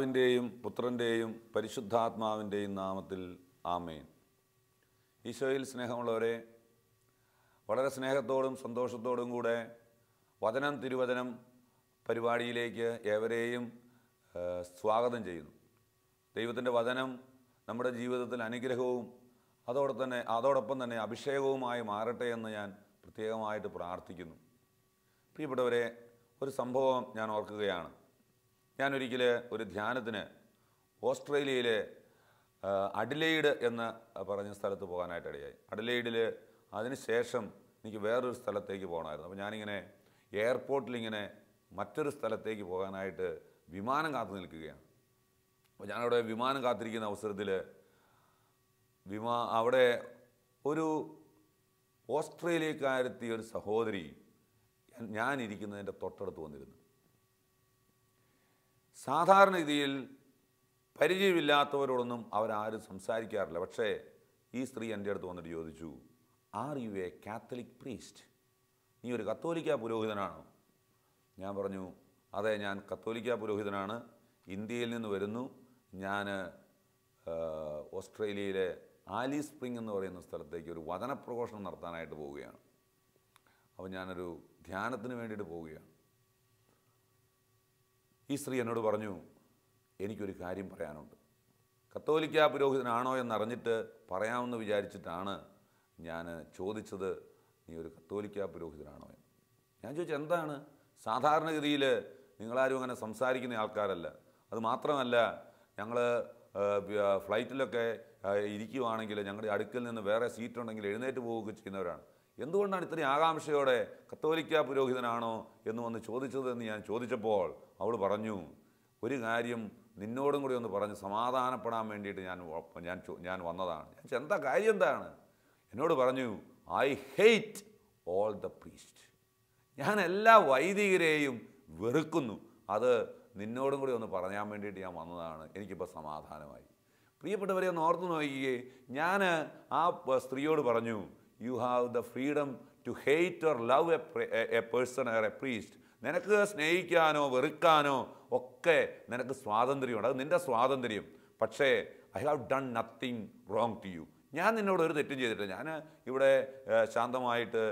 പിതാവിന്റെയും പുത്രന്റെയും പരിശുദ്ധാത്മാവിന്റെയും നാമത്തിൽ ആമേൻ. ഈശോയിൽ സ്നേഹമുള്ളവരെ വളരെ സ്നേഹത്തോടും സന്തോഷത്തോടും കൂടെ വചനം തിരുവചനം പരിപാടിയിലേക്ക് ഏവരെയും സ്വാഗതം ചെയ്യുന്നു. ദൈവത്തിന്റെ വചനം നമ്മുടെ ജീവിതത്തിൽ അനുഗ്രഹവും അതോടെ തന്നെ അതോടൊപ്പം തന്നെ അഭിഷേകവുമായി മാറട്ടെ എന്ന് ഞാൻ പ്രത്യേകമായിട്ട് പ്രാർത്ഥിക്കുന്നു. പ്രിയപ്പെട്ടവരെ ഒരു സംഭവം ഞാൻ ഓർക്കുകയാണ്. ഞാനൊരിക്കൽ ഒരു ധ്യാനത്തിന് ഓസ്ട്രേലിയയിലെ അഡിലെയ്ഡ് എന്ന് പറഞ്ഞ സ്ഥലത്ത് പോകാനായിട്ട് ഇടയായി അഡിലെയ്ഡിൽ അതിനുശേഷം എനിക്ക് വേറൊരു സ്ഥലത്തേക്ക് പോകണമായിരുന്നു. അപ്പോൾ ഞാനിങ്ങനെ എയർപോർട്ടിലിങ്ങനെ മറ്റൊരു സ്ഥലത്തേക്ക് പോകാനായിട്ട് വിമാനം കാത്തു നിൽക്കുകയാണ്. അപ്പോൾ ഞാനവിടെ വിമാനം കാത്തിരിക്കുന്ന അവസരത്തിൽ വിമാ അവിടെ ഒരു ഓസ്ട്രേലിയക്കാരത്തി ഒരു സഹോദരി ഞാനിരിക്കുന്നതിന്റെ തൊട്ടടുത്ത് വന്നിരുന്നു. സാധാരണ രീതിയിൽ പരിചയമില്ലാത്തവരോടൊന്നും അവരാരും സംസാരിക്കാറില്ല. പക്ഷേ ഈ സ്ത്രീ എന്റെ അടുത്ത് വന്നിട്ട് ചോദിച്ചു are you a catholic priest നീ ഒരു കത്തോലിക്ക പുരോഹിതനാണോ? ഞാൻ പറഞ്ഞു അതെ ഞാൻ കത്തോലിക്ക പുരോഹിതനാണ്. ഇന്ത്യയിൽ നിന്ന് വരുന്നു. ഞാൻ ഓസ്ട്രേലിയയിലെ ആലി സ്പ്രിംഗ് എന്ന് പറയുന്ന സ്ഥലത്തേക്ക് ഒരു വചനപ്രഘോഷണം നടത്താനായിട്ട് പോവുകയാണ്. അപ്പോൾ ഞാനൊരു ധ്യാനത്തിന് വേണ്ടിയിട്ട് പോവുകയാണ്. ഈ സ്ത്രീ എന്നോട് പറഞ്ഞു എനിക്കൊരു കാര്യം പറയാനുണ്ട്. കത്തോലിക്ക പുരോഹിതനാണോ എന്നറിഞ്ഞിട്ട് പറയാമെന്ന് വിചാരിച്ചിട്ടാണ് ഞാൻ ചോദിച്ചത് നീ ഒരു കത്തോലിക്ക പുരോഹിതനാണോ എന്ന്. ഞാൻ ചോദിച്ചത് എന്താണ്? സാധാരണഗതിയിൽ നിങ്ങളാരും അങ്ങനെ സംസാരിക്കുന്ന ആൾക്കാരല്ല. അത് മാത്രമല്ല ഞങ്ങൾ ഫ്ലൈറ്റിലൊക്കെ ഇരിക്കുവാണെങ്കിൽ ഞങ്ങളുടെ അടുക്കൽ നിന്ന് വേറെ സീറ്റുണ്ടെങ്കിൽ എഴുന്നേറ്റ് പോവുകയൊക്കെ ചെയ്യുന്നവരാണ്. എന്തുകൊണ്ടാണ് ഇത്രയും ആകാംക്ഷയോടെ കത്തോലിക്ക പുരോഹിതനാണോ എന്ന് വന്ന് ചോദിച്ചതെന്ന് ഞാൻ ചോദിച്ചപ്പോൾ അവൾ പറഞ്ഞു ഒരു കാര്യം നിന്നോടും കൂടി ഒന്ന് പറഞ്ഞ് സമാധാനപ്പെടാൻ വേണ്ടിയിട്ട് ഞാൻ ഞാൻ ഞാൻ വന്നതാണ്. ഞാൻ എന്താ കാര്യം എന്താണ്? എന്നോട് പറഞ്ഞു I hate all the priest ഞാൻ എല്ലാ വൈദികരെയും വെറുക്കുന്നു. അത് നിന്നോടും കൂടി ഒന്ന് പറയാൻ വേണ്ടിയിട്ട് ഞാൻ വന്നതാണ്. എനിക്കിപ്പോൾ സമാധാനമായി. പ്രിയപ്പെട്ടവരെ ഒന്ന് ഓർത്ത് നോക്കിയേ ഞാൻ ആ സ്ത്രീയോട് പറഞ്ഞു you have the freedom to hate or love a person or a priest നിനക്ക് സ്നേഹിക്കാനോ വെറുക്കാനോ ഒക്കെ നിനക്ക് സ്വാതന്ത്ര്യമുണ്ട്. അത് നിന്റെ സ്വാതന്ത്ര്യം. പക്ഷേ I have done nothing wrong to you ഞാൻ നിന്നോട് ഒരു തെറ്റും ചെയ്തിട്ടില്ല. ഞാൻ ഇവിടെ ശാന്തമായിട്ട്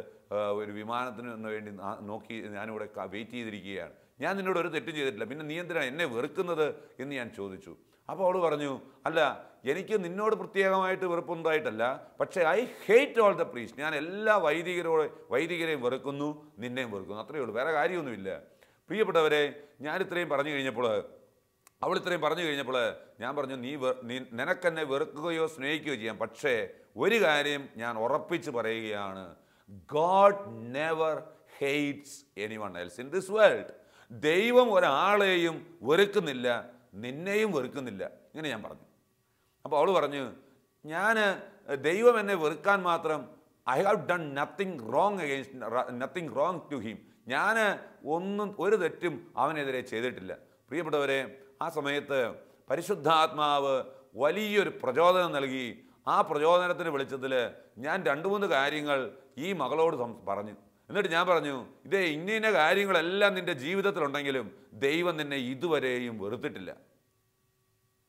ഒരു വിമാനത്തിന് വേണ്ടി നോക്കി ഞാനിവിടെ വെയിറ്റ് ചെയ്തിരിക്കുകയാണ്. ഞാൻ നിന്നോട് ഒരു തെറ്റും ചെയ്തിട്ടില്ല. പിന്നെ നീ എന്തിനാണ് എന്നെ വെറുക്കുന്നത് എന്ന് ഞാൻ ചോദിച്ചു. അപ്പോൾ അവൾ പറഞ്ഞു അല്ല എനിക്ക് നിന്നോട് പ്രത്യേകമായിട്ട് വെറുപ്പുണ്ടായിട്ടല്ല പക്ഷേ I hate all the priest ഞാൻ എല്ലാ വൈദികരോട് വൈദികരെയും വെറുക്കുന്നു നിന്നെയും വെറുക്കുന്നു. അത്രയേ ഉള്ളൂ. വേറെ കാര്യമൊന്നുമില്ല. പ്രിയപ്പെട്ടവരെ ഞാൻ ഇത്രയും പറഞ്ഞു കഴിഞ്ഞപ്പോൾ അവൾ ഇത്രയും പറഞ്ഞു കഴിഞ്ഞപ്പോൾ ഞാൻ പറഞ്ഞു നീ നീ നിനക്കെന്നെ വെറുക്കുകയോ സ്നേഹിക്കുകയോ ചെയ്യാം. പക്ഷേ ഒരു കാര്യം ഞാൻ ഉറപ്പിച്ച് പറയുകയാണ്. God never hates any one else in this world ദൈവം ഒരാളെയും വെറുക്കുന്നില്ല നിന്നെയും വെറുക്കുന്നില്ല. ഇങ്ങനെ ഞാൻ പറഞ്ഞു. അപ്പോൾ അവൾ പറഞ്ഞു ഞാൻ ദൈവം എന്നെ വെറുക്കാൻ മാത്രം I have done nothing wrong against nothing wrong to him ഞാൻ ഒന്നും ഒരു തെറ്റും അവനെതിരെ ചെയ്തിട്ടില്ല. പ്രിയപ്പെട്ടവരെ ആ സമയത്ത് പരിശുദ്ധാത്മാവ് വലിയൊരു പ്രചോദനം നൽകി. ആ പ്രചോദനത്തിന് വെളിച്ചത്തിൽ ഞാൻ രണ്ട് മൂന്ന് കാര്യങ്ങൾ ഈ മകളോട് പറഞ്ഞു. എന്നിട്ട് ഞാൻ പറഞ്ഞു ഇതേ ഇന്ന ഇന്ന കാര്യങ്ങളെല്ലാം നിന്റെ ജീവിതത്തിലുണ്ടെങ്കിലും ദൈവം നിന്നെ ഇതുവരെയും വെറുത്തിട്ടില്ല.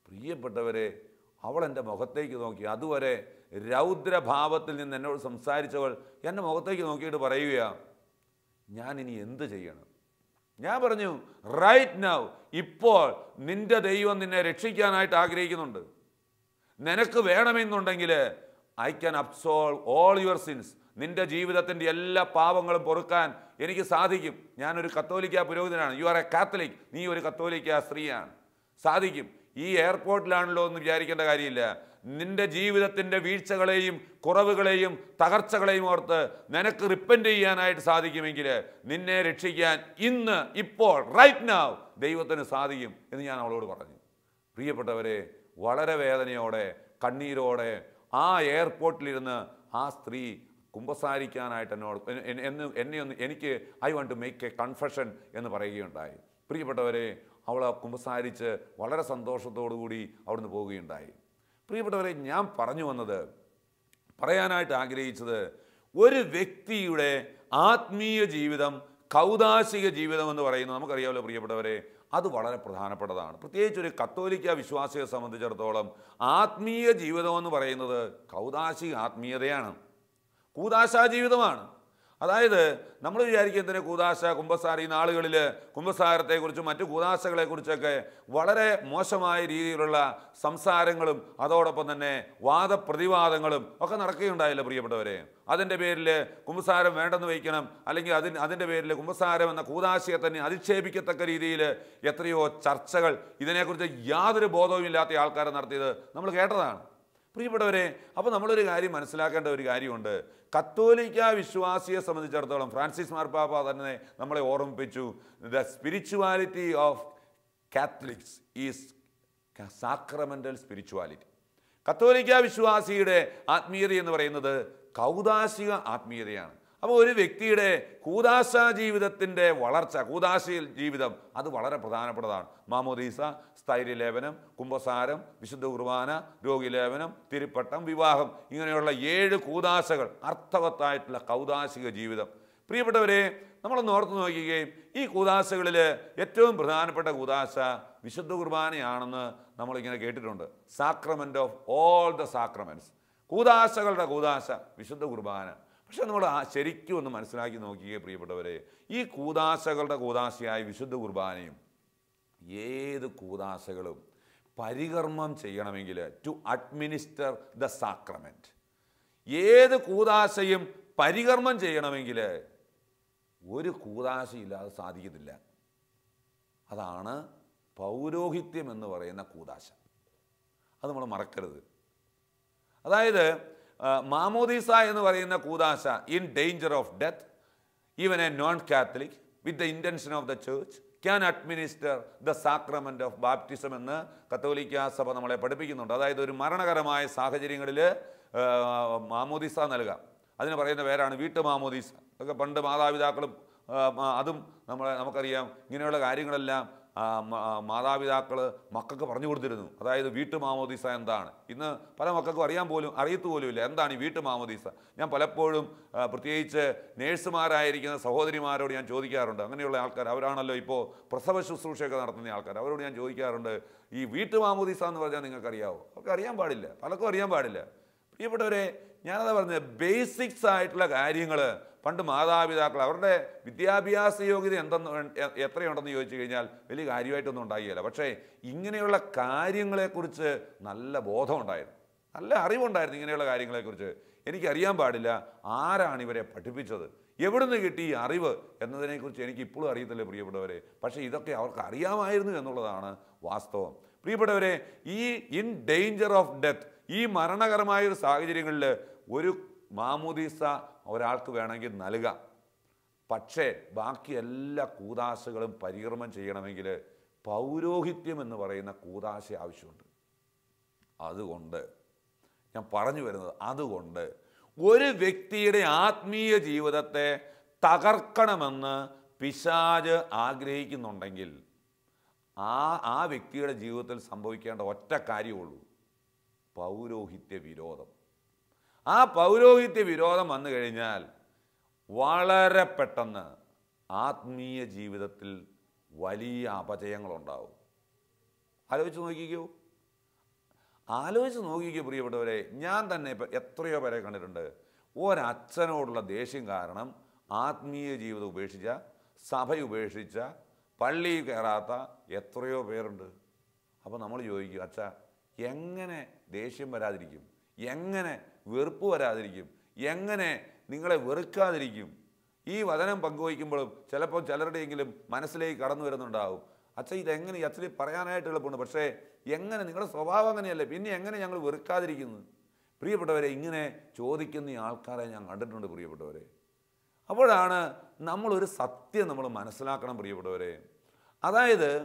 പ്രിയപ്പെട്ടവരെ അവൾ എന്റെ മുഖത്തേക്ക് നോക്കി. അതുവരെ രൗദ്രഭാവത്തിൽ നിന്ന് എന്നോട് സംസാരിച്ചവൾ എന്റെ മുഖത്തേക്ക് നോക്കിയിട്ട് പറയുക ഞാൻ ഇനി എന്ത് ചെയ്യണം? ഞാൻ പറഞ്ഞു റൈറ്റ് നൗ ഇപ്പോൾ നിന്റെ ദൈവം നിന്നെ രക്ഷിക്കാനായിട്ട് ആഗ്രഹിക്കുന്നുണ്ട്. നിനക്ക് വേണമെന്നുണ്ടെങ്കിൽ I can absolve all your sins നിന്റെ ജീവിതത്തിന്റെ എല്ലാ പാപങ്ങളും പൊറുക്കാൻ എനിക്ക് സാധിക്കും. ഞാനൊരു കത്തോലിക്ക പുരോഹിതനാണ്. യു ആർ എ കാത്തലിക് നീ ഒരു കത്തോലിക്ക സ്ത്രീയാണ്. സാധിക്കും. ഈ എയർപോർട്ടിലാണല്ലോ എന്ന് വിചാരിക്കേണ്ട കാര്യമില്ല. നിന്റെ ജീവിതത്തിന്റെ വീഴ്ചകളെയും കുറവുകളെയും തകർച്ചകളെയും ഓർത്ത് നിനക്ക് റിപ്പന്റ് ചെയ്യാനായിട്ട് സാധിക്കുമെങ്കിൽ നിന്നെ രക്ഷിക്കാൻ ഇന്ന് ഇപ്പോൾ റൈറ്റ് നാവ് ദൈവത്തിന് സാധിക്കും എന്ന് ഞാൻ അവളോട് പറഞ്ഞു. പ്രിയപ്പെട്ടവരെ വളരെ വേദനയോടെ കണ്ണീരോടെ ആ എയർപോർട്ടിലിരുന്ന് ആ സ്ത്രീ കുമ്പസാരിക്കാനായിട്ട് എന്നോട് എന്നെ ഒന്ന് എനിക്ക് I want to make a confession എന്ന് പറയുകയുണ്ടായി. പ്രിയപ്പെട്ടവരെ അവൾ കുമ്പസാരിച്ച് വളരെ സന്തോഷത്തോടുകൂടി അവിടുന്ന് പോവുകയുണ്ടായി. പ്രിയപ്പെട്ടവരെ ഞാൻ പറഞ്ഞു വന്നത് പറയാനായിട്ട് ആഗ്രഹിച്ചത് ഒരു വ്യക്തിയുടെ ആത്മീയ ജീവിതം കൗതാശിക ജീവിതം എന്ന് പറയുന്നത് നമുക്കറിയാമല്ലോ പ്രിയപ്പെട്ടവരെ അത് വളരെ പ്രധാനപ്പെട്ടതാണ്. പ്രത്യേകിച്ച് ഒരു കത്തോലിക്ക വിശ്വാസിയെ സംബന്ധിച്ചിടത്തോളം ആത്മീയ ജീവിതം എന്ന് പറയുന്നത് കൗതാശിക ആത്മീയതയാണ്. കൂതാശാ ജീവിതമാണ്. അതായത് നമ്മൾ വിചാരിക്കും എന്തിനാ കൂതാശ കുംഭസാര ഈ നാളുകളിൽ കുംഭസാരത്തെക്കുറിച്ചും മറ്റു കൂതാശകളെക്കുറിച്ചൊക്കെ വളരെ മോശമായ രീതിയിലുള്ള സംസാരങ്ങളും അതോടൊപ്പം തന്നെ വാദപ്രതിവാദങ്ങളും ഒക്കെ നടക്കുകയുണ്ടായില്ല പ്രിയപ്പെട്ടവരെ. അതിന്റെ പേരിൽ കുംഭസാരം വേണ്ടെന്ന് വയ്ക്കണം അല്ലെങ്കിൽ അതിന് അതിന്റെ പേരിൽ കുംഭസാരം എന്ന കൂതാശയെ തന്നെ അധിക്ഷേപിക്കത്തക്ക രീതിയിൽ എത്രയോ ചർച്ചകൾ ഇതിനെക്കുറിച്ച് യാതൊരു ബോധവുമില്ലാത്ത ആൾക്കാരെ നടത്തിയത് നമ്മൾ കേട്ടതാണ്. പ്രിയപ്പെട്ടവരെ അപ്പോൾ നമ്മളൊരു കാര്യം മനസ്സിലാക്കേണ്ട ഒരു കാര്യമുണ്ട്. കത്തോലിക്ക വിശ്വാസിയെ സംബന്ധിച്ചിടത്തോളം ഫ്രാൻസിസ് മാർപ്പാപ്പ തന്നെ നമ്മളെ ഓർമ്മിപ്പിച്ചു. The spirituality of catholics is sacramental spirituality കത്തോലിക്ക വിശ്വാസിയുടെ ആത്മീയത എന്ന് പറയുന്നത് കൗതാശിക ആത്മീയതയാണ്. അപ്പോൾ ഒരു വ്യക്തിയുടെ കൂതാശ ജീവിതത്തിന്റെ വളർച്ച കൂതാശ ജീവിതം അത് വളരെ പ്രധാനപ്പെട്ടതാണ്. മാമോദീസ സ്ഥൈര്യലേപനം കുംഭസാരം വിശുദ്ധ കുർബാന രോഗിലേപനം തിരുപ്പട്ടം വിവാഹം ഇങ്ങനെയുള്ള ഏഴ് കൂതാശകൾ അർത്ഥവത്തായിട്ടുള്ള കൗതാശിക ജീവിതം. പ്രിയപ്പെട്ടവരെ നമ്മളൊന്ന് ഓർത്ത് നോക്കുകയും ഈ കൂതാശകളിൽ ഏറ്റവും പ്രധാനപ്പെട്ട കൂതാശ വിശുദ്ധ കുർബാനയാണെന്ന് നമ്മളിങ്ങനെ കേട്ടിട്ടുണ്ട്. Sacrament of all the sacraments കൂതാശകളുടെ കൂതാശ വിശുദ്ധ കുർബാന. പക്ഷെ നമ്മൾ ശരിക്കും ഒന്ന് മനസ്സിലാക്കി നോക്കിയേ പ്രിയപ്പെട്ടവരെ ഈ കൂതാശകളുടെ കൂതാശയായ വിശുദ്ധ കുർബാനയും ഏത് കൂതാശകളും പരികർമ്മം ചെയ്യണമെങ്കിൽ ടു അഡ്മിനിസ്റ്റർ ദ സാക്രമെന്റ് ഏത് കൂതാശയും പരികർമ്മം ചെയ്യണമെങ്കിൽ ഒരു കൂതാശയില്ലാതെ സാധിക്കത്തില്ല അതാണ് പൗരോഹിത്യം എന്ന് പറയുന്ന കൂതാശ. അത് നമ്മൾ മറക്കരുത്. അതായത് മാമോദീസ എന്ന് പറയുന്ന കൂതാശ in danger of death even a non catholic with the intention of the church can administer the sacrament of baptism എന്ന് കത്തോലിക്ക സഭ നമ്മളെ പഠിപ്പിക്കുന്നുണ്ട്. അതായത് ഒരു മരണകരമായ സാഹചര്യങ്ങളിൽ മാമോദീസ നൽകാം അതിന് പറയുന്ന പേരാണ് വീട്ടു മാമോദീസ. ഒക്കെ പണ്ട് മാതാപിതാക്കളും അതും നമ്മളെ നമുക്കറിയാം. ഇങ്ങനെയുള്ള കാര്യങ്ങളെല്ലാം മാതാപിതാക്കൾ മക്കൾക്ക് പറഞ്ഞു കൊടുത്തിരുന്നു. അതായത് വീട്ടു മാമോദീസ എന്താണ്? ഇന്ന് പല മക്കൾക്കും അറിയാൻ പോലും അറിയത്തു പോലുമില്ല എന്താണ് ഈ വീട്ടു മാമോദീസ? ഞാൻ പലപ്പോഴും പ്രത്യേകിച്ച് നേഴ്സുമാരായിരിക്കുന്ന സഹോദരിമാരോട് ഞാൻ ചോദിക്കാറുണ്ട്. അങ്ങനെയുള്ള ആൾക്കാർ അവരാണല്ലോ ഇപ്പോൾ പ്രസവ ശുശ്രൂഷയൊക്കെ നടത്തുന്ന ആൾക്കാർ. അവരോട് ഞാൻ ചോദിക്കാറുണ്ട് ഈ വീട്ടു മാമോദീസ എന്ന് പറഞ്ഞാൽ നിങ്ങൾക്കറിയാവോ? അവർക്ക് അറിയാൻ പാടില്ല. പലർക്കും അറിയാൻ പാടില്ല. പ്രിയപ്പെട്ടവരെ ഞാനതാ പറഞ്ഞത് ബേസിക്സ് ആയിട്ടുള്ള കാര്യങ്ങൾ പണ്ട് മാതാപിതാക്കൾ അവരുടെ വിദ്യാഭ്യാസ യോഗ്യത എന്തെന്ന് എത്രയുണ്ടെന്ന് ചോദിച്ചു കഴിഞ്ഞാൽ വലിയ കാര്യമായിട്ടൊന്നും ഉണ്ടാകില്ല. പക്ഷേ ഇങ്ങനെയുള്ള കാര്യങ്ങളെക്കുറിച്ച് നല്ല ബോധമുണ്ടായിരുന്നു. നല്ല അറിവുണ്ടായിരുന്നു ഇങ്ങനെയുള്ള കാര്യങ്ങളെക്കുറിച്ച്. എനിക്കറിയാൻ പാടില്ല ആരാണ് ഇവരെ പഠിപ്പിച്ചത്. എവിടുന്ന് കിട്ടി ഈ അറിവ് എന്നതിനെക്കുറിച്ച് എനിക്ക് ഇപ്പോഴും അറിയത്തില്ല പ്രിയപ്പെട്ടവരെ. പക്ഷേ ഇതൊക്കെ അവർക്ക് അറിയാമായിരുന്നു എന്നുള്ളതാണ് വാസ്തവം. പ്രിയപ്പെട്ടവരെ ഈ ഇൻ ഡേഞ്ചർ ഓഫ് ഡെത്ത് ഈ മരണകരമായ ഒരു സാഹചര്യങ്ങളിൽ ഒരു മാമോദീസ ഒരാൾക്ക് വേണമെങ്കിൽ നൽകാം. പക്ഷേ ബാക്കി എല്ലാ കൂതാശകളും പരികർമ്മം ചെയ്യണമെങ്കിൽ പൗരോഹിത്യം എന്ന് പറയുന്ന കൂതാശ ആവശ്യമുണ്ട്. അതുകൊണ്ട് ഞാൻ പറഞ്ഞു വരുന്നത് അതുകൊണ്ട് ഒരു വ്യക്തിയുടെ ആത്മീയ ജീവിതത്തെ തകർക്കണമെന്ന് പിശാജ് ആഗ്രഹിക്കുന്നുണ്ടെങ്കിൽ ആ ആ വ്യക്തിയുടെ ജീവിതത്തിൽ സംഭവിക്കേണ്ട ഒറ്റ കാര്യമുള്ളൂ പൗരോഹിത്യ വിരോധം. ആ പൗരോഹിത്യ വിരോധം വന്നു കഴിഞ്ഞാൽ വളരെ പെട്ടെന്ന് ആത്മീയ ജീവിതത്തിൽ വലിയ അപജയങ്ങളുണ്ടാവും. ആലോചിച്ച് നോക്കിക്കോ. ആലോചിച്ച് നോക്കിക്കോ പ്രിയപ്പെട്ടവരെ ഞാൻ തന്നെ ഇപ്പം എത്രയോ പേരെ കണ്ടിട്ടുണ്ട്. ഒരച്ഛനോടുള്ള ദേഷ്യം കാരണം ആത്മീയ ജീവിതം ഉപേക്ഷിച്ച സഭ ഉപേക്ഷിച്ച പള്ളി കയറാത്ത എത്രയോ പേരുണ്ട്. അപ്പോൾ നമ്മൾ ചോദിക്കും അച്ഛ എങ്ങനെ ദേഷ്യം വരാതിരിക്കും? എങ്ങനെ വെറുപ്പ് വരാതിരിക്കും? എങ്ങനെ നിങ്ങളെ വെറുക്കാതിരിക്കും? ഈ വചനം പങ്കുവയ്ക്കുമ്പോഴും ചിലപ്പോൾ ചിലരുടെയെങ്കിലും മനസ്സിലേക്ക് കടന്നു വരുന്നുണ്ടാവും. അച്ഛൻ ഇതെങ്ങനെ? ഈ അച്ഛനെ പറയാനായിട്ട് എളുപ്പമുണ്ട്. പക്ഷേ എങ്ങനെ? നിങ്ങളുടെ സ്വഭാവം അങ്ങനെയല്ലേ. പിന്നെ എങ്ങനെ ഞങ്ങൾ വെറുക്കാതിരിക്കുന്നു? പ്രിയപ്പെട്ടവരെ ഇങ്ങനെ ചോദിക്കുന്ന ആൾക്കാരെ ഞാൻ കണ്ടിട്ടുണ്ട് പ്രിയപ്പെട്ടവരെ. അപ്പോഴാണ് നമ്മളൊരു സത്യം നമ്മൾ മനസ്സിലാക്കണം പ്രിയപ്പെട്ടവരെ. അതായത്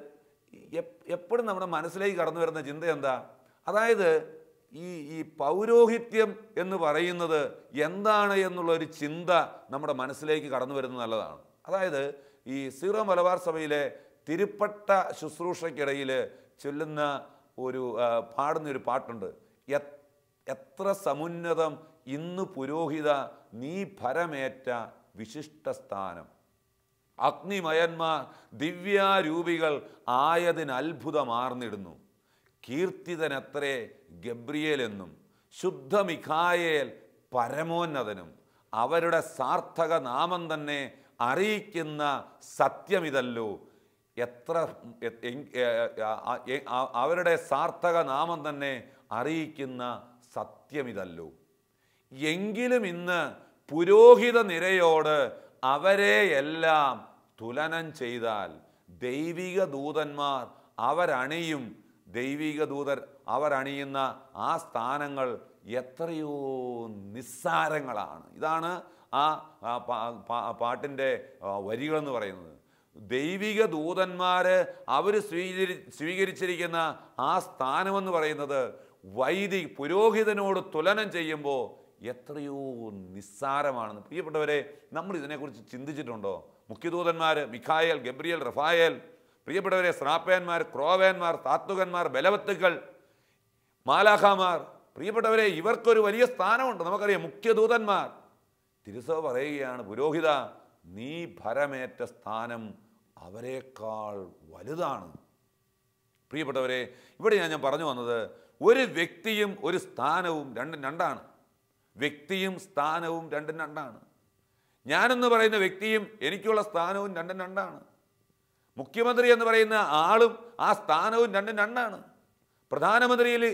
എപ്- എപ്പോഴും നമ്മുടെ മനസ്സിലേക്ക് കടന്നു വരുന്ന ചിന്ത എന്താ അതായത് ഈ ഈ പൗരോഹിത്യം എന്ന് പറയുന്നത് എന്താണ് എന്നുള്ള ഒരു ചിന്ത നമ്മുടെ മനസ്സിലേക്ക് കടന്നു വരുന്നത് നല്ലതാണ്. അതായത് ഈ സീറോ മലബാർ സഭയിലെ തിരുപ്പട്ട ശുശ്രൂഷയ്ക്കിടയിൽ ചൊല്ലുന്ന ഒരു പാടുന്ന ഒരു പാട്ടുണ്ട്. "എത്- എത്ര സമുന്നതം ഇന്ന് പുരോഹിത നീ ഭരമേറ്റ വിശിഷ്ട സ്ഥാനം. അഗ്നിമയന്മാർ ദിവ്യാരൂപികൾ ആയതിന് അത്ഭുതമാർന്നിടുന്നു. കീർത്തിതനത്രേ ഗബ്രിയേൽ എന്നും ശുദ്ധ മിഖായേൽ പരമോന്നതനും അവരുടെ സാർത്ഥക നാമം തന്നെ അറിയിക്കുന്ന സത്യമിതല്ലോ. എത്ര അവരുടെ സാർത്ഥക നാമം തന്നെ അറിയിക്കുന്ന സത്യമിതല്ലോ. എങ്കിലും ഇന്ന് പുരോഹിത നിരയോട് അവരെയെല്ലാം തുലനം ചെയ്താൽ ദൈവിക ദൂതന്മാർ അവരണിയും ദൈവിക ദൂതർ അവരണിയുന്ന ആ സ്ഥാനങ്ങൾ എത്രയോ നിസ്സാരങ്ങളാണ്. ഇതാണ് ആ പാട്ടിന്റെ വരികളെന്ന് പറയുന്നത്. ദൈവിക ദൂതന്മാർ അവർ സ്വീകരി സ്വീകരിച്ചിരിക്കുന്ന ആ സ്ഥാനമെന്ന് പറയുന്നത് വൈദി പുരോഹിതനോട് തുലനം ചെയ്യുമ്പോൾ എത്രയോ നിസ്സാരമാണെന്ന്. പ്രിയപ്പെട്ടവരെ നമ്മൾ ഇതിനെക്കുറിച്ച് ചിന്തിച്ചിട്ടുണ്ടോ? മുഖ്യദൂതന്മാർ മിഖായൽ ഗബ്രിയൽ റഫായേൽ പ്രിയപ്പെട്ടവരെ സ്രാപ്പേന്മാർ ക്രോവേന്മാർ താത്വികന്മാർ ബലവത്തുക്കൾ മാലാഖാമാർ പ്രിയപ്പെട്ടവരെ ഇവർക്കൊരു വലിയ സ്ഥാനമുണ്ട്. നമുക്കറിയാം മുഖ്യദൂതന്മാർ. തിരുസഭ പറയുകയാണ് പുരോഹിത നീ ഭരമേറ്റ സ്ഥാനം അവരെക്കാൾ വലുതാണ്. പ്രിയപ്പെട്ടവരെ ഇവിടെ ഞാൻ ഞാൻ പറഞ്ഞു വന്നത് ഒരു വ്യക്തിയും ഒരു സ്ഥാനവും രണ്ടും രണ്ടാണ്. വ്യക്തിയും സ്ഥാനവും രണ്ടും രണ്ടാണ്. ഞാനെന്ന് പറയുന്ന വ്യക്തിയും എനിക്കുള്ള സ്ഥാനവും രണ്ടും രണ്ടാണ്. മുഖ്യമന്ത്രി എന്ന് പറയുന്ന ആളും ആ സ്ഥാനവും രണ്ടും രണ്ടാണ്. പ്രധാനമന്ത്രിയിൽ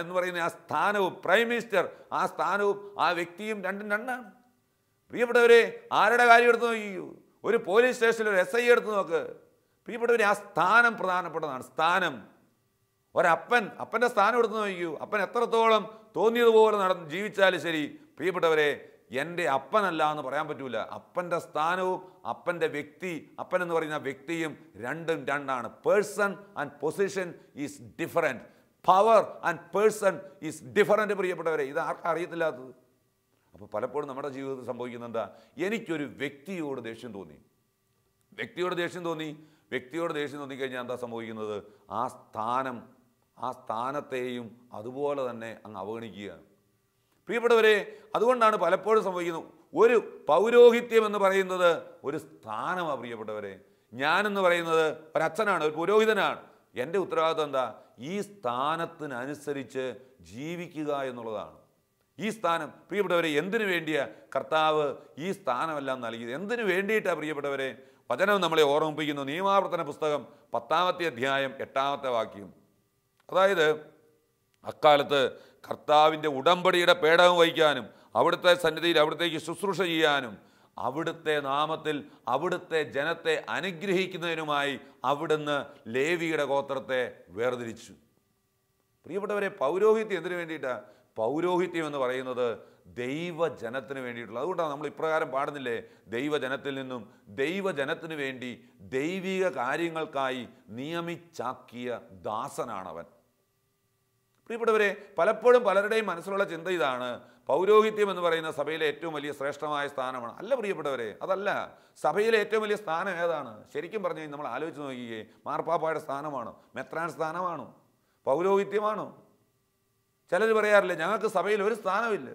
എന്ന് പറയുന്ന ആ സ്ഥാനവും പ്രൈം മിനിസ്റ്റർ ആ സ്ഥാനവും ആ വ്യക്തിയും രണ്ടും രണ്ടാണ്. പ്രിയപ്പെട്ടവരെ ആരുടെ കാര്യം എടുത്ത് നോക്കിക്കൂ? ഒരു പോലീസ് സ്റ്റേഷനിൽ ഒരു എസ് ഐ എടുത്ത് നോക്ക്. പ്രിയപ്പെട്ടവരെ ആ സ്ഥാനം പ്രധാനപ്പെട്ടതാണ്. സ്ഥാനം. ഒരപ്പൻ അപ്പന്റെ സ്ഥാനം എടുത്ത് നോക്കിക്കൂ. അപ്പൻ എത്രത്തോളം തോന്നിയതുപോലെ നടന്ന് ജീവിച്ചാലും ശരി. പ്രിയപ്പെട്ടവരെ എന്റെ അപ്പനല്ല എന്ന് പറയാൻ പറ്റൂല. അപ്പന്റെ സ്ഥാനവും അപ്പന്റെ വ്യക്തി അപ്പൻ എന്ന് പറയുന്ന വ്യക്തിയും രണ്ടും രണ്ടാണ്. Person and position is different power and person is different പ്രിയപ്പെട്ടവരെ. ഇത് ആർക്കും അറിയത്തില്ലാത്തത്? അപ്പോൾ പലപ്പോഴും നമ്മുടെ ജീവിതത്തിൽ സംഭവിക്കുന്നത് എന്താ എനിക്കൊരു വ്യക്തിയോട് ദേഷ്യം തോന്നി. വ്യക്തിയോട് ദേഷ്യം തോന്നി. വ്യക്തിയോട് ദേഷ്യം തോന്നിക്കഴിഞ്ഞാൽ എന്താ സംഭവിക്കുന്നത്? ആ സ്ഥാനം ആ സ്ഥാനത്തെയും അതുപോലെ തന്നെ അങ്ങ് അവഗണിക്കുകയാണ്. പ്രിയപ്പെട്ടവരെ അതുകൊണ്ടാണ് പലപ്പോഴും സംഭവിക്കുന്നത് ഒരു പൗരോഹിത്യം എന്ന് പറയുന്നത് ഒരു സ്ഥാനമാണ് പ്രിയപ്പെട്ടവരെ. ഞാനെന്ന് പറയുന്നത് ഒരച്ഛനാണ് ഒരു പുരോഹിതനാണ്. എന്റെ ഉത്തരവാദിത്വം എന്താ? ഈ സ്ഥാനത്തിനനുസരിച്ച് ജീവിക്കുക എന്നുള്ളതാണ്. ഈ സ്ഥാനം പ്രിയപ്പെട്ടവരെ എന്തിനു വേണ്ടിയാ കർത്താവ് ഈ സ്ഥാനമെല്ലാം നൽകിയത്? എന്തിനു വേണ്ടിയിട്ടാണ് പ്രിയപ്പെട്ടവരെ? വചനം നമ്മളെ ഓർമ്മിപ്പിക്കുന്നു. നിയമാവർത്തന പുസ്തകം പത്താമത്തെ അധ്യായം എട്ടാമത്തെ വാക്യം. അതായത് അക്കാലത്ത് കർത്താവിന്റെ ഉടമ്പടിയുടെ പേടകം വഹിക്കാനും അവിടുത്തെ സന്നിധിയിൽ അവിടത്തേക്ക് ശുശ്രൂഷ ചെയ്യാനും അവിടുത്തെ നാമത്തിൽ അവിടുത്തെ ജനത്തെ അനുഗ്രഹിക്കുന്നതിനുമായി അവിടുന്ന് ലേവിയുടെ ഗോത്രത്തെ വേർതിരിച്ചു. പ്രിയപ്പെട്ടവരെ പൗരോഹിത്യം എന്തിനു വേണ്ടിയിട്ടാണ് പൗരോഹിത്യം എന്ന് പറയുന്നത് ദൈവജനത്തിന് വേണ്ടിയിട്ടുള്ള അതുകൊണ്ടാണ് നമ്മൾ ഇപ്രകാരം പാടുന്നില്ലേ? ദൈവജനത്തിൽ നിന്നും ദൈവജനത്തിന് വേണ്ടി ദൈവിക കാര്യങ്ങൾക്കായി നിയമിച്ചാക്കിയ ദാസനാണവൻ. പ്രിയപ്പെട്ടവരെ പലപ്പോഴും പലരുടെയും മനസ്സിലുള്ള ചിന്ത ഇതാണ്. പൗരോഹിത്യം എന്ന് പറയുന്ന സഭയിലെ ഏറ്റവും വലിയ ശ്രേഷ്ഠമായ സ്ഥാനമാണ്. അല്ല പ്രിയപ്പെട്ടവരെ അതല്ല. സഭയിലെ ഏറ്റവും വലിയ സ്ഥാനം ഏതാണ്? ശരിക്കും പറഞ്ഞു നമ്മൾ ആലോചിച്ച് നോക്കിയേ മാർപ്പാപ്പായുടെ സ്ഥാനമാണോ? മെത്രാൻ സ്ഥാനമാണോ? പൗരോഹിത്യമാണോ? ചിലർ പറയാറില്ല ഞങ്ങൾക്ക് സഭയിൽ ഒരു സ്ഥാനമില്ല.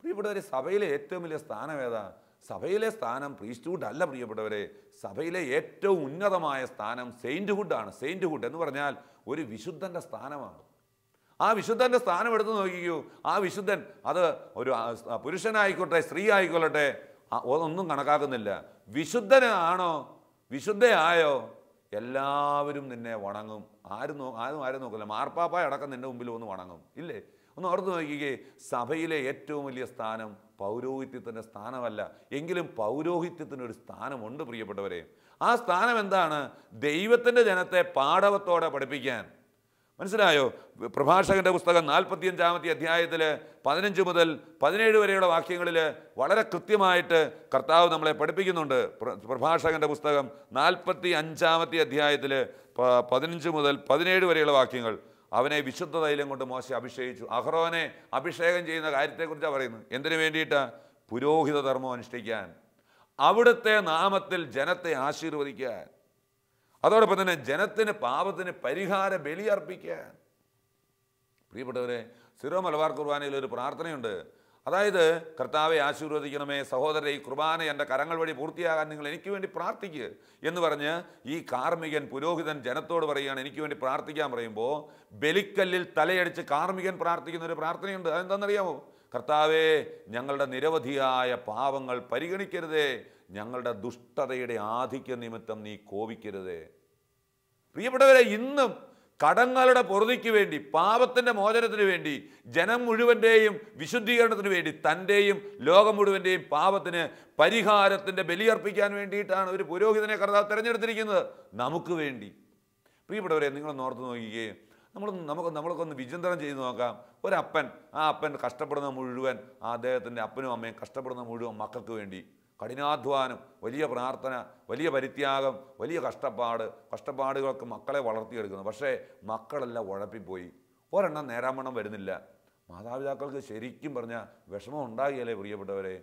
പ്രിയപ്പെട്ടവരെ സഭയിലെ ഏറ്റവും വലിയ സ്ഥാനം ഏതാ? സഭയിലെ സ്ഥാനം പ്രീസ്റ്റ്ഹുഡ് അല്ല പ്രിയപ്പെട്ടവരെ. സഭയിലെ ഏറ്റവും ഉന്നതമായ സ്ഥാനം സെയിന്റ്ഹുഡാണ് സെയിന്റ്ഹുഡ് എന്ന് പറഞ്ഞാൽ ഒരു വിശുദ്ധന്റെ സ്ഥാനമാണ്. ആ വിശുദ്ധന്റെ സ്ഥാനം എടുത്ത് നോക്കിക്കൂ. ആ വിശുദ്ധൻ അത് ഒരു പുരുഷനായിക്കോട്ടെ സ്ത്രീ ആയിക്കൊള്ളട്ടെ ഒന്നും കണക്കാക്കുന്നില്ല. വിശുദ്ധനാണോ? വിശുദ്ധയായോ? എല്ലാവരും നിന്നെ വണങ്ങും. ആരും നോ ആരും ആരും നോക്കില്ല മാർപ്പാപ്പായ അടക്കം നിന്റെ മുമ്പിൽ ഒന്ന് വണങ്ങും. ഇല്ലേ? ഒന്ന് ഓർത്ത് നോക്കിക്കേ. സഭയിലെ ഏറ്റവും വലിയ സ്ഥാനം പൗരോഹിത്യത്തിന്റെ സ്ഥാനമല്ല. എങ്കിലും പൗരോഹിത്യത്തിനൊരു സ്ഥാനമുണ്ട് പ്രിയപ്പെട്ടവരെ. ആ സ്ഥാനം എന്താണ് ദൈവത്തിന്റെ ജനത്തെ പാഠവത്തോടെ പഠിപ്പിക്കാൻ. മനസ്സിലായോ? പ്രഭാഷകന്റെ പുസ്തകം നാൽപ്പത്തിയഞ്ചാമത്തെ അധ്യായത്തിൽ പതിനഞ്ച് മുതൽ പതിനേഴ് വരെയുള്ള വാക്യങ്ങളിൽ വളരെ കൃത്യമായിട്ട് കർത്താവ് നമ്മളെ പഠിപ്പിക്കുന്നുണ്ട്. പ്രഭാഷകന്റെ പുസ്തകം നാൽപ്പത്തി അഞ്ചാമത്തെ അധ്യായത്തിൽ പതിനഞ്ച് മുതൽ പതിനേഴ് വരെയുള്ള വാക്യങ്ങൾ. അവനെ വിശുദ്ധ തൈലം കൊണ്ട് മോശം അഭിഷേകിച്ചു. അഹ്റോനെ അഭിഷേകം ചെയ്യുന്ന കാര്യത്തെക്കുറിച്ചാണ് പറയുന്നത്. എന്തിനു വേണ്ടിയിട്ട്? പുരോഹിത ധർമ്മം അനുഷ്ഠിക്കാൻ. അവിടുത്തെ നാമത്തിൽ ജനത്തെ ആശീർവദിക്കാൻ. അതോടൊപ്പം തന്നെ ജനത്തിന് പാപത്തിന് പരിഹാര ബലിയർപ്പിക്കാൻ. പ്രിയപ്പെട്ടവരെ സിറോ മലബാർ കുർബാനയിൽ ഒരു പ്രാർത്ഥനയുണ്ട്. അതായത് കർത്താവെ ആശീർവദിക്കണമേ സഹോദര ഈ കുർബാന എന്റെ കരങ്ങൾ വഴി പൂർത്തിയാകാൻ നിങ്ങൾ എനിക്ക് വേണ്ടി പ്രാർത്ഥിക്കുക എന്ന് പറഞ്ഞ് ഈ കാർമികൻ പുരോഹിതൻ ജനത്തോട് പറയുകയാണ്. എനിക്ക് വേണ്ടി പ്രാർത്ഥിക്കാൻ പറയുമ്പോൾ ബലിക്കല്ലിൽ തലയടിച്ച് കാർമികൻ പ്രാർത്ഥിക്കുന്ന ഒരു പ്രാർത്ഥനയുണ്ട്. അതെന്താണെന്നറിയാമോ? കർത്താവേ ഞങ്ങളുടെ നിരവധിയായ പാവങ്ങൾ പരിഗണിക്കരുതേ. ഞങ്ങളുടെ ദുഷ്ടതയുടെ ആധിക്യ നിമിത്തം നീ കോപിക്കരുതേ. പ്രിയപ്പെട്ടവരെ ഇന്നും കടങ്ങളുടെ പൊറുതിക്ക് വേണ്ടി പാപത്തിന്റെ മോചനത്തിന് വേണ്ടി ജനം മുഴുവന്റെയും വിശുദ്ധീകരണത്തിന് വേണ്ടി തന്റെയും ലോകം മുഴുവന്റെയും പാപത്തിന് പരിഹാരത്തിന്റെ ബലിയർപ്പിക്കാൻ വേണ്ടിയിട്ടാണ് ഒരു പുരോഹിതനെ കർത്താവ് തിരഞ്ഞെടുത്തിരിക്കുന്നത്. നമുക്ക് വേണ്ടി. പ്രിയപ്പെട്ടവരെ നിങ്ങളൊന്ന് ഓർത്ത് നോക്കിക്കേ. നമ്മൾ നമുക്ക് നമ്മളൊക്കെ ഒന്ന് വിചിന്തനം ചെയ്ത് നോക്കാം. ഒരപ്പൻ ആ അപ്പൻ കഷ്ടപ്പെടുന്ന മുഴുവൻ ആ അദ്ദേഹത്തിന്റെ അപ്പനും അമ്മയും കഷ്ടപ്പെടുന്ന മുഴുവൻ മക്കൾക്ക് വേണ്ടി. കഠിനാധ്വാനം വലിയ പ്രാർത്ഥന വലിയ പരിത്യാഗം വലിയ കഷ്ടപ്പാട് കഷ്ടപ്പാടുകളൊക്കെ മക്കളെ വളർത്തിയെടുക്കുന്നു. പക്ഷേ മക്കളെല്ലാം ഉഴപ്പിപ്പോയി. ഒരെണ്ണം നേരാമണ്ണം വരുന്നില്ല. മാതാപിതാക്കൾക്ക് ശരിക്കും പറഞ്ഞാൽ വിഷമം ഉണ്ടാകിയല്ലേ പ്രിയപ്പെട്ടവരെ?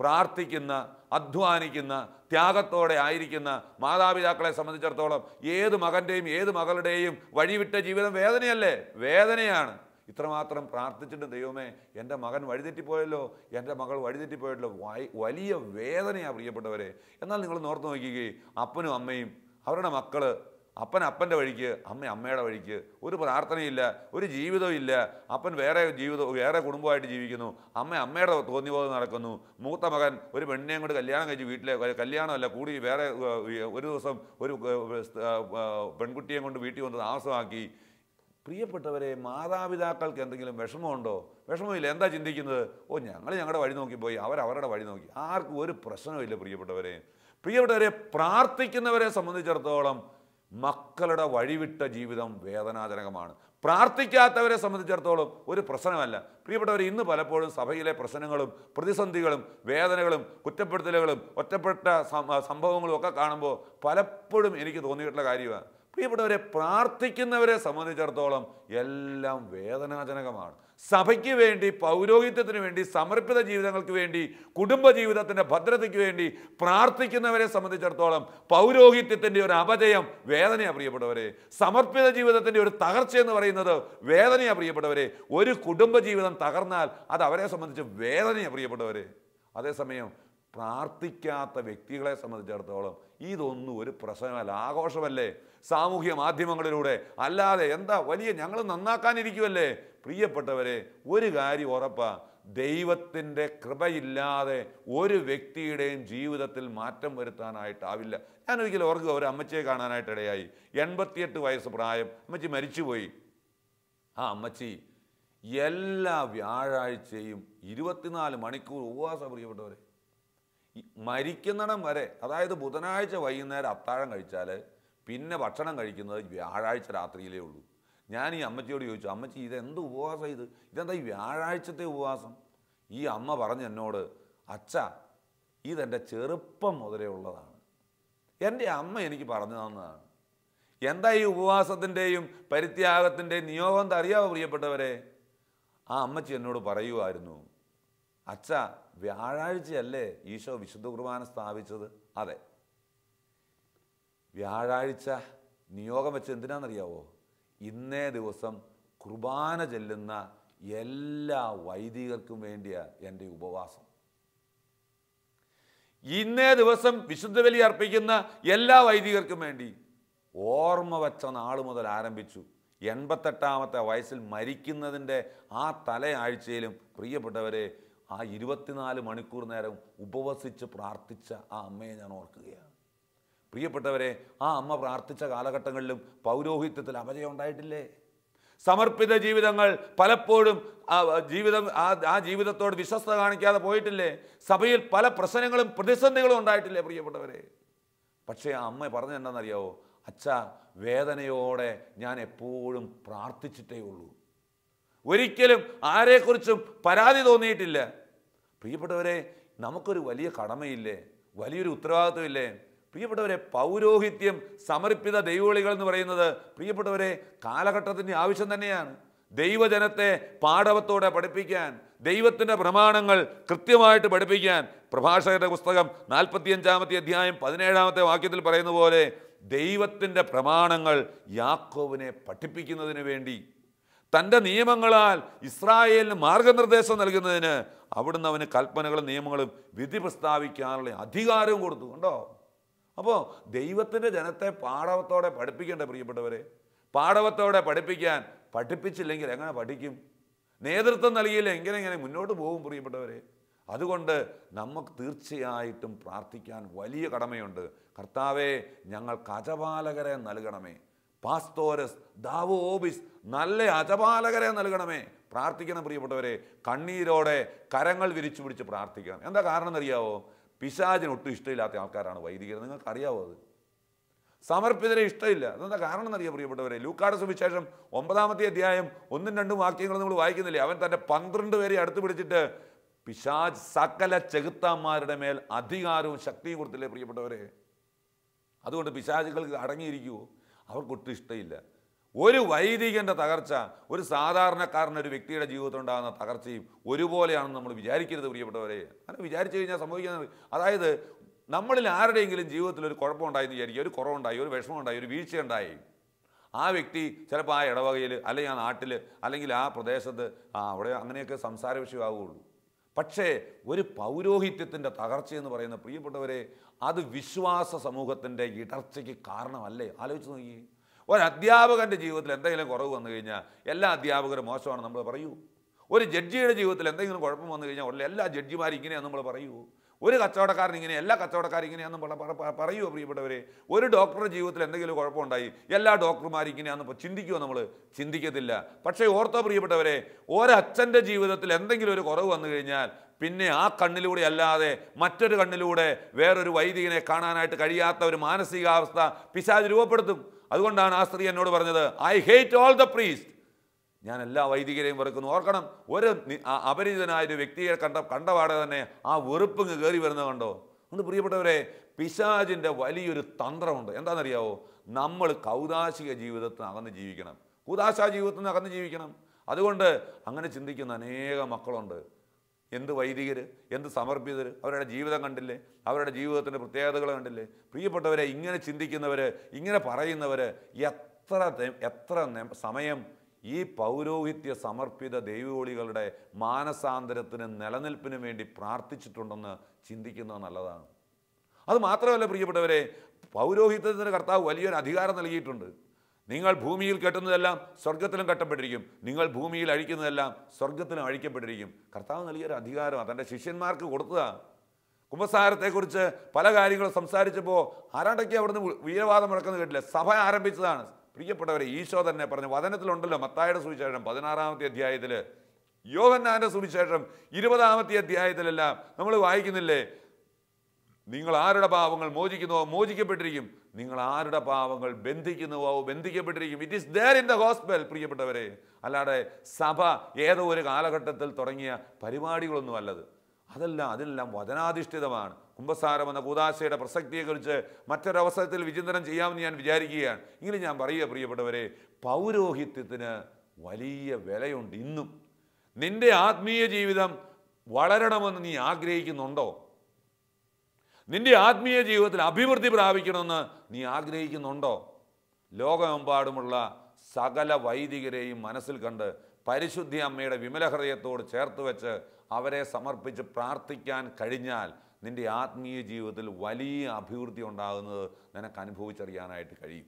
പ്രാർത്ഥിക്കുന്ന അധ്വാനിക്കുന്ന ത്യാഗത്തോടെ ആയിരിക്കുന്ന മാതാപിതാക്കളെ സംബന്ധിച്ചിടത്തോളം ഏത് മകന്റെയും ഏത് മകളുടെയും വഴിവിട്ട ജീവിതം വേദനയല്ലേ? വേദനയാണ്. ഇത്രമാത്രം പ്രാർത്ഥിച്ചിട്ട് ദൈവമേ എന്റെ മകൻ വഴിതെറ്റിപ്പോയല്ലോ എന്റെ മകൾ വഴിതെറ്റിപ്പോയല്ലോ വലിയ വേദനയാണ് പ്രിയപ്പെട്ടവരെ. എന്നാൽ നിങ്ങൾ നോർത്ത് നോക്കിക്കുകയും അപ്പനും അമ്മയും അവരുടെ മക്കൾ അപ്പൻ അപ്പന്റെ വഴിക്ക് അമ്മ അമ്മയുടെ വഴിക്ക്. ഒരു പ്രാർത്ഥനയില്ല ഒരു ജീവിതവും ഇല്ല. അപ്പൻ വേറെ ജീവിതം വേറെ കുടുംബമായിട്ട് ജീവിക്കുന്നു. അമ്മ അമ്മയുടെ തോന്നിയപോലെ നടക്കുന്നു. മൂത്ത മകൻ ഒരു പെണ്ണിനെയും കൊണ്ട് കല്യാണം കഴിച്ച് വീട്ടിലെ കല്യാണമല്ല കൂടി വേറെ ഒരു ദിവസം ഒരു പെൺകുട്ടിയെ കൊണ്ട് വീട്ടിൽ വന്ന് താമസമാക്കി. പ്രിയപ്പെട്ടവരെ മാതാപിതാക്കൾക്ക് എന്തെങ്കിലും വിഷമമുണ്ടോ? വിഷമമില്ല. എന്താ ചിന്തിക്കുന്നത്? ഓ ഞങ്ങൾ ഞങ്ങളുടെ വഴി നോക്കിപ്പോയി. അവർ അവരുടെ വഴി നോക്കി. ആർക്കും ഒരു പ്രശ്നമില്ല പ്രിയപ്പെട്ടവരെ. പ്രിയപ്പെട്ടവരെ പ്രാർത്ഥിക്കുന്നവരെ സംബന്ധിച്ചിടത്തോളം മക്കളുടെ വഴിവിട്ട ജീവിതം വേദനാജനകമാണ്. പ്രാർത്ഥിക്കാത്തവരെ സംബന്ധിച്ചിടത്തോളം ഒരു പ്രശ്നമല്ല. പ്രിയപ്പെട്ടവർ ഇന്ന് പലപ്പോഴും സഭയിലെ പ്രശ്നങ്ങളും പ്രതിസന്ധികളും വേദനകളും കുറ്റപ്പെടുത്തലുകളും ഒറ്റപ്പെട്ട സംഭവങ്ങളും ഒക്കെ കാണുമ്പോൾ പലപ്പോഴും എനിക്ക് തോന്നിയിട്ടുള്ള കാര്യമാണ്. പ്രിയപ്പെട്ടവരെ പ്രാർത്ഥിക്കുന്നവരെ സംബന്ധിച്ചിടത്തോളം എല്ലാം വേദനാജനകമാണ്. സഭയ്ക്ക് വേണ്ടി പൗരോഹിത്യത്തിന് വേണ്ടി സമർപ്പിത ജീവിതങ്ങൾക്ക് വേണ്ടി കുടുംബ ജീവിതത്തിന്റെ ഭദ്രതയ്ക്ക് വേണ്ടി പ്രാർത്ഥിക്കുന്നവരെ സംബന്ധിച്ചിടത്തോളം പൗരോഹിത്യത്തിന്റെ ഒരു അപജയം വേദനയാണ് പ്രിയപ്പെട്ടവരെ. സമർപ്പിത ജീവിതത്തിന്റെ ഒരു തകർച്ച എന്ന് പറയുന്നത് വേദനയാണ് പ്രിയപ്പെട്ടവരെ. ഒരു കുടുംബജീവിതം തകർന്നാൽ അത് അവരെ സംബന്ധിച്ച് വേദനയാണ് പ്രിയപ്പെട്ടവരെ. അതേസമയം പ്രാർത്ഥിക്കാത്ത വ്യക്തികളെ സംബന്ധിച്ചിടത്തോളം ഇതൊന്നും ഒരു പ്രശ്നമല്ല ആഘോഷമല്ലേ? സാമൂഹ്യ മാധ്യമങ്ങളിലൂടെ. അല്ലാതെ എന്താ വലിയ ഞങ്ങൾ നന്നാക്കാനിരിക്കുമല്ലേ പ്രിയപ്പെട്ടവരെ ഒരു കാര്യം ഉറപ്പാ. ദൈവത്തിന്റെ കൃപയില്ലാതെ ഒരു വ്യക്തിയുടെയും ജീവിതത്തിൽ മാറ്റം വരുത്താനായിട്ടാവില്ല. ഞാൻ ഒരിക്കലും ഓർക്കുക ഒരു അമ്മച്ചിയെ കാണാനായിട്ട് ഇടയായി എൺപത്തിയെട്ട് വയസ്സ് പ്രായം. അമ്മച്ചി മരിച്ചുപോയി. ആ അമ്മച്ചി എല്ലാ വ്യാഴാഴ്ചയും ഇരുപത്തിനാല് മണിക്കൂർ ഉപവാസം പ്രിയപ്പെട്ടവരെ. മരിക്കുന്നിടം വരെ അതായത് ബുധനാഴ്ച വൈകുന്നേരം അത്താഴം കഴിച്ചാൽ പിന്നെ ഭക്ഷണം കഴിക്കുന്നത് വ്യാഴാഴ്ച രാത്രിയിലേ ഉള്ളൂ. ഞാൻ ഈ അമ്മച്ചിയോട് ചോദിച്ചു അമ്മച്ചി ഇതെന്ത് ഉപവാസം ഇത്? ഇതെന്താ ഈ വ്യാഴാഴ്ചത്തെ ഉപവാസം? ഈ അമ്മ പറഞ്ഞു എന്നോട് അച്ഛ ഇതെന്റെ ചെറുപ്പം മുതലേ ഉള്ളതാണ്. എന്റെ അമ്മ എനിക്ക് പറഞ്ഞു തന്നതാണ്. എന്താ ഈ ഉപവാസത്തിന്റെയും പരിത്യാഗത്തിന്റെയും നിയോഗം എന്താ അറിയാവോ പ്രിയപ്പെട്ടവരെ? ആ അമ്മച്ചി എന്നോട് പറയുമായിരുന്നു അച്ഛ വ്യാഴാഴ്ചയല്ലേ ഈശോ വിശുദ്ധ കുർബാന സ്ഥാപിച്ചത്? അതെ. വ്യാഴാഴ്ച നിയോഗം വെച്ച് എന്തിനാണെന്നറിയാവോ? ഇന്നേ ദിവസം കുർബാന ചെല്ലുന്ന എല്ലാ വൈദികർക്കും വേണ്ടിയാ എന്റെ ഉപവാസം. ഇന്നേ ദിവസം വിശുദ്ധ ബലി അർപ്പിക്കുന്ന എല്ലാ വൈദികർക്കും വേണ്ടി ഓർമ്മ വച്ച നാൾ മുതൽ ആരംഭിച്ചു. എൺപത്തെട്ടാമത്തെ വയസ്സിൽ മരിക്കുന്നതിന്റെ ആ തലയാഴ്ചയിലും പ്രിയപ്പെട്ടവരെ ആ ഇരുപത്തിനാല് മണിക്കൂർ നേരം ഉപവസിച്ച് പ്രാർത്ഥിച്ച ആ അമ്മയെ ഞാൻ ഓർക്കുകയാണ്. പ്രിയപ്പെട്ടവരെ ആ അമ്മ പ്രാർത്ഥിച്ച കാലഘട്ടങ്ങളിലും പൗരോഹിത്യത്തിൽ അപജയം ഉണ്ടായിട്ടില്ലേ? സമർപ്പിത ജീവിതങ്ങൾ പലപ്പോഴും ആ ജീവിതം ആ ആ ജീവിതത്തോട് വിശ്വസ്ത കാണിക്കാതെ പോയിട്ടില്ലേ? സഭയിൽ പല പ്രശ്നങ്ങളും പ്രതിസന്ധികളും ഉണ്ടായിട്ടില്ലേ പ്രിയപ്പെട്ടവരെ? പക്ഷേ ആ അമ്മ പറഞ്ഞെന്താണെന്നറിയാവോ അച്ഛ വേദനയോടെ ഞാൻ എപ്പോഴും പ്രാർത്ഥിച്ചിട്ടേ ഉള്ളൂ. ഒരിക്കലും ആരെക്കുറിച്ചും പരാതി തോന്നിയിട്ടില്ല. പ്രിയപ്പെട്ടവരെ നമുക്കൊരു വലിയ കടമയില്ലേ? വലിയൊരു ഉത്തരവാദിത്വമില്ലേ പ്രിയപ്പെട്ടവരെ പൗരോഹിത്യം സമർപ്പിത ദൈവവിളികൾ എന്ന് പറയുന്നത് പ്രിയപ്പെട്ടവരെ കാലഘട്ടത്തിന്റെ ആവശ്യം തന്നെയാണ്. ദൈവജനത്തെ പാഠവത്തോടെ പഠിപ്പിക്കാൻ ദൈവത്തിന്റെ പ്രമാണങ്ങൾ കൃത്യമായിട്ട് പഠിപ്പിക്കാൻ പ്രഭാഷകരുടെ പുസ്തകം നാൽപ്പത്തിയഞ്ചാമത്തെ അധ്യായം പതിനേഴാമത്തെ വാക്യത്തിൽ പറയുന്ന പോലെ ദൈവത്തിന്റെ പ്രമാണങ്ങൾ യാക്കോവിനെ പഠിപ്പിക്കുന്നതിന് വേണ്ടി തന്റെ നിയമങ്ങളാൽ ഇസ്രായേലിന് മാർഗനിർദ്ദേശം നൽകുന്നതിന് അവിടുന്ന് അവന് കൽപ്പനകളും നിയമങ്ങളും വിധി പ്രസ്താവിക്കാനുള്ള അധികാരവും കൊടുത്തു. കണ്ടോ? അപ്പോൾ ദൈവത്തിന്റെ ജനത്തെ പാടവത്തോടെ പഠിപ്പിക്കേണ്ട പ്രിയപ്പെട്ടവരെ? പാടവത്തോടെ പഠിപ്പിക്കാൻ പഠിപ്പിച്ചില്ലെങ്കിൽ എങ്ങനെ പഠിക്കും? നേതൃത്വം നൽകിയില്ല എങ്ങനെ എങ്ങനെ മുന്നോട്ട് പോകും പ്രിയപ്പെട്ടവരെ? അതുകൊണ്ട് നമുക്ക് തീർച്ചയായിട്ടും പ്രാർത്ഥിക്കാൻ വലിയ കടമയുണ്ട്. കർത്താവെ ഞങ്ങൾ അജപാലകരെ നൽകണമേ. പാസ്തോരസ് ദാവോ ഓബിസ് നല്ല അജപാലകരെ നൽകണമേ. പ്രാർത്ഥിക്കണം പ്രിയപ്പെട്ടവരെ. കണ്ണീരോടെ കരങ്ങൾ വിരിച്ചു പിടിച്ച് പ്രാർത്ഥിക്കണം. എന്താ കാരണം എന്നറിയാവോ പിശാചിന് ഒട്ടും ഇഷ്ടമില്ലാത്ത ആൾക്കാരാണ് വൈദികർ. നിങ്ങൾക്ക് അറിയാവോ അത്? സമർപ്പിതരെ ഇഷ്ടമില്ല. അതെന്താ കാരണം എന്നറിയാം പ്രിയപ്പെട്ടവരെ? ലൂക്കാട് സുവിശേഷം ഒമ്പതാമത്തെ അധ്യായം ഒന്നും രണ്ടും വാക്യങ്ങൾ നമ്മൾ വായിക്കുന്നില്ലേ? അവൻ തന്റെ പന്ത്രണ്ട് പേരെ അടുത്ത് പിടിച്ചിട്ട് പിശാജ് സകല ചെകുത്താന്മാരുടെ മേൽ അധികാരവും ശക്തിയും കൊടുത്തില്ലേ പ്രിയപ്പെട്ടവരെ? അതുകൊണ്ട് പിശാചുകൾക്ക് അടങ്ങിയിരിക്കുമോ അവർക്കൊട്ടും ഇഷ്ടമില്ല. ഒരു വൈദികന്റെ തകർച്ച ഒരു സാധാരണക്കാരൻ ഒരു വ്യക്തിയുടെ ജീവിതത്തിൽ ഉണ്ടാകുന്ന തകർച്ചയും ഒരുപോലെയാണെന്ന് നമ്മൾ വിചാരിക്കരുത് പ്രിയപ്പെട്ടവരെ. അങ്ങനെ വിചാരിച്ചു കഴിഞ്ഞാൽ സംഭവിക്കുന്നത് അതായത് നമ്മളിൽ ആരുടെയെങ്കിലും ജീവിതത്തിൽ ഒരു കുഴപ്പമുണ്ടായെന്ന് വിചാരിക്കുക. ഒരു കുറവുണ്ടായി ഒരു വിഷമമുണ്ടായി ഒരു വീഴ്ചയുണ്ടായി. ആ വ്യക്തി ചിലപ്പോൾ ആ ഇടവകയിൽ അല്ലെങ്കിൽ ആ നാട്ടിൽ അല്ലെങ്കിൽ ആ പ്രദേശത്ത് ആ അവിടെ അങ്ങനെയൊക്കെ സംസാര വിഷയമാവുകയുള്ളൂ. പക്ഷേ ഒരു പൗരോഹിത്യത്തിന്റെ തകർച്ചയെന്ന് പറയുന്ന പ്രിയപ്പെട്ടവരെ അത് വിശ്വാസ സമൂഹത്തിന്റെ ഇടർച്ചയ്ക്ക് കാരണമല്ലേ? ആലോചിച്ച് നോക്കി ഒരു അധ്യാപകന്റെ ജീവിതത്തിൽ എന്തെങ്കിലും കുറവ് വന്നു കഴിഞ്ഞാൽ എല്ലാ അധ്യാപകരും മോശമാണ് നമ്മൾ പറയൂ. ഒരു ജഡ്ജിയുടെ ജീവിതത്തിൽ എന്തെങ്കിലും കുഴപ്പം വന്നു കഴിഞ്ഞാൽ ഉടനെ എല്ലാ ജഡ്ജിമാരും ഇങ്ങനെയാണ് നമ്മൾ പറയൂ. ഒരു കച്ചവടക്കാരൻ ഇങ്ങനെ എല്ലാ കച്ചവടക്കാരും നമ്മൾ പറ- പറ- പറയുമോ പ്രിയപ്പെട്ടവരെ. ഒരു ഡോക്ടറുടെ ജീവിതത്തിൽ എന്തെങ്കിലും കുഴപ്പമുണ്ടായി എല്ലാ ഡോക്ടർമാരും ഇങ്ങനെയാണെന്ന് ചിന്തിക്കുമോ നമ്മൾ? ചിന്തിക്കത്തില്ല. പക്ഷേ ഓർത്തോ പ്രിയപ്പെട്ടവരെ ഒരച്ഛന്റെ ജീവിതത്തിൽ എന്തെങ്കിലും ഒരു കുറവ് വന്നു കഴിഞ്ഞാൽ പിന്നെ ആ കണ്ണിലൂടെ അല്ലാതെ മറ്റൊരു കണ്ണിലൂടെ വേറൊരു വൈദികനെ കാണാനായിട്ട് കഴിയാത്ത ഒരു മാനസികാവസ്ഥ പിശാജ് രൂപപ്പെടുത്തും. അതുകൊണ്ടാണ് ആ സ്ത്രീ എന്നോട് പറഞ്ഞത് I hate all the priest ഞാൻ എല്ലാ വൈദികരെയും വെറുക്കുന്നു. ഓർക്കണം ഒരു അപരിചിതനായ ഒരു വ്യക്തിയെ കണ്ട കണ്ടപാടെ തന്നെ ആ വെറുപ്പിങ് കയറി വരുന്നത് കണ്ടോ? അതുകൊണ്ട് പ്രിയപ്പെട്ടവരെ പിശാജിന്റെ വലിയൊരു തന്ത്രമുണ്ട്. എന്താണെന്നറിയാവോ? നമ്മൾ കൗതാശിക ജീവിതത്തിന് അകന്ന് ജീവിക്കണം. കൂതാശാ ജീവിതത്തിന് അകന്ന് ജീവിക്കണം. അതുകൊണ്ട് അങ്ങനെ ചിന്തിക്കുന്ന അനേക മക്കളുണ്ട്. എന്ത് വൈദികർ എന്ത് സമർപ്പിതർ അവരുടെ ജീവിതം കണ്ടില്ലേ? അവരുടെ ജീവിതത്തിന്റെ പ്രത്യേകതകൾ കണ്ടില്ലേ? പ്രിയപ്പെട്ടവരെ ഇങ്ങനെ ചിന്തിക്കുന്നവർ ഇങ്ങനെ പറയുന്നവർ എത്ര എത്ര സമയം ഈ പൗരോഹിത്യ സമർപ്പിത ദൈവോളികളുടെ മാനസാന്തരത്തിന് നിലനിൽപ്പിന് വേണ്ടി പ്രാർത്ഥിച്ചിട്ടുണ്ടെന്ന് ചിന്തിക്കുന്നത് നല്ലതാണ്. അത് മാത്രമല്ല പ്രിയപ്പെട്ടവരെ പൗരോഹിത്യത്തിന് കർത്താവ് വലിയൊരു അധികാരം നൽകിയിട്ടുണ്ട്. നിങ്ങൾ ഭൂമിയിൽ കെട്ടുന്നതെല്ലാം സ്വർഗത്തിലും കെട്ടപ്പെട്ടിരിക്കും. നിങ്ങൾ ഭൂമിയിൽ അഴിക്കുന്നതെല്ലാം സ്വർഗത്തിലും അഴിക്കപ്പെട്ടിരിക്കും. കർത്താവ് നൽകിയൊരു അധികാരം തന്റെ ശിഷ്യന്മാർക്ക് കൊടുത്തതാണ് കുമ്പസാരത്തെക്കുറിച്ച് പല കാര്യങ്ങളും സംസാരിച്ചപ്പോൾ ആരാണ്ടൊക്കെ അവിടുന്ന് വീരവാദം മുഴക്കുന്നത് കേട്ടില്ല. സഭ ആരംഭിച്ചതാണ്. പ്രിയപ്പെട്ടവരെ ഈശോ തന്നെ പറഞ്ഞു വചനത്തിലുണ്ടല്ലോ മത്തായുടെ സുവിശേഷം പതിനാറാമത്തെ അധ്യായത്തിൽ യോഹന്നാന്റെ സുവിശേഷം ഇരുപതാമത്തെ അധ്യായത്തിലെല്ലാം നമ്മൾ വായിക്കുന്നില്ലേ? നിങ്ങൾ ആരുടെ പാവങ്ങൾ മോചിക്കുന്നുവോ മോചിക്കപ്പെട്ടിരിക്കും? നിങ്ങൾ ആരുടെ പാവങ്ങൾ ബന്ധിക്കുന്നുവോ ബന്ധിക്കപ്പെട്ടിരിക്കും. It is there in the hospital പ്രിയപ്പെട്ടവരെ. അല്ലാതെ സഭ ഏതോ ഒരു കാലഘട്ടത്തിൽ തുടങ്ങിയ പരിപാടികളൊന്നും അല്ലത്. അതെല്ലാം അതിലെല്ലാം വചനാധിഷ്ഠിതമാണ്. കുംഭസാരം എന്ന കൂതാശയുടെ പ്രസക്തിയെക്കുറിച്ച് മറ്റൊരവസരത്തിൽ വിചിന്തനം ചെയ്യാമെന്ന് ഞാൻ വിചാരിക്കുകയാണ്. ഇങ്ങനെ ഞാൻ പറയുക പ്രിയപ്പെട്ടവരെ പൗരോഹിത്യത്തിന് വലിയ വിലയുണ്ട് ഇന്നും. നിന്റെ ആത്മീയ ജീവിതം വളരണമെന്ന് നീ ആഗ്രഹിക്കുന്നുണ്ടോ? നിന്റെ ആത്മീയ ജീവിതത്തിൽ അഭിവൃദ്ധി പ്രാപിക്കണമെന്ന് നീ ആഗ്രഹിക്കുന്നുണ്ടോ? ലോകമെമ്പാടുമുള്ള സകല വൈദികരെയും മനസ്സിൽ കണ്ട് പരിശുദ്ധി അമ്മയുടെ വിമല ഹൃദയത്തോട് ചേർത്ത് വെച്ച് അവരെ സമർപ്പിച്ച് പ്രാർത്ഥിക്കാൻ കഴിഞ്ഞാൽ നിന്റെ ആത്മീയ ജീവിതത്തിൽ വലിയ അഭിവൃദ്ധി ഉണ്ടാകുന്നത് നിനക്ക് അനുഭവിച്ചറിയാനായിട്ട് കഴിയും.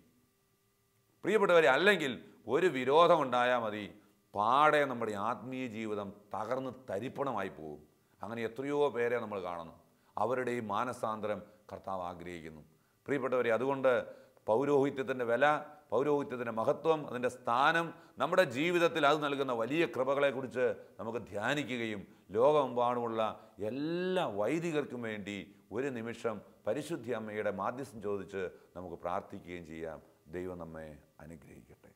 പ്രിയപ്പെട്ടവരെ അല്ലെങ്കിൽ ഒരു വിരോധം ഉണ്ടായാൽ മതി. പാടെ നമ്മുടെ ആത്മീയ ജീവിതം തകർന്ന് തരിപ്പണമായി പോകും. അങ്ങനെ എത്രയോ പേരെ നമ്മൾ കാണുന്നു. അവരുടെയും മാനസാന്തരം കർത്താവ് ആഗ്രഹിക്കുന്നു. പ്രിയപ്പെട്ടവരെ അതുകൊണ്ട് പൗരോഹിത്യത്തിന്റെ വില പൗരോഹിത്യത്തിന്റെ മഹത്വം അതിന്റെ സ്ഥാനം നമ്മുടെ ജീവിതത്തിൽ അത് നൽകുന്ന വലിയ കൃപകളെക്കുറിച്ച് നമുക്ക് ധ്യാനിക്കുകയും ലോകമെമ്പാടുമുള്ള എല്ലാ വൈദികർക്കും വേണ്ടി ഒരു നിമിഷം പരിശുദ്ധി അമ്മയുടെ മാധ്യസ്ഥം ചോദിച്ച് നമുക്ക് പ്രാർത്ഥിക്കുകയും ചെയ്യാം. ദൈവം നമ്മെ അനുഗ്രഹിക്കട്ടെ.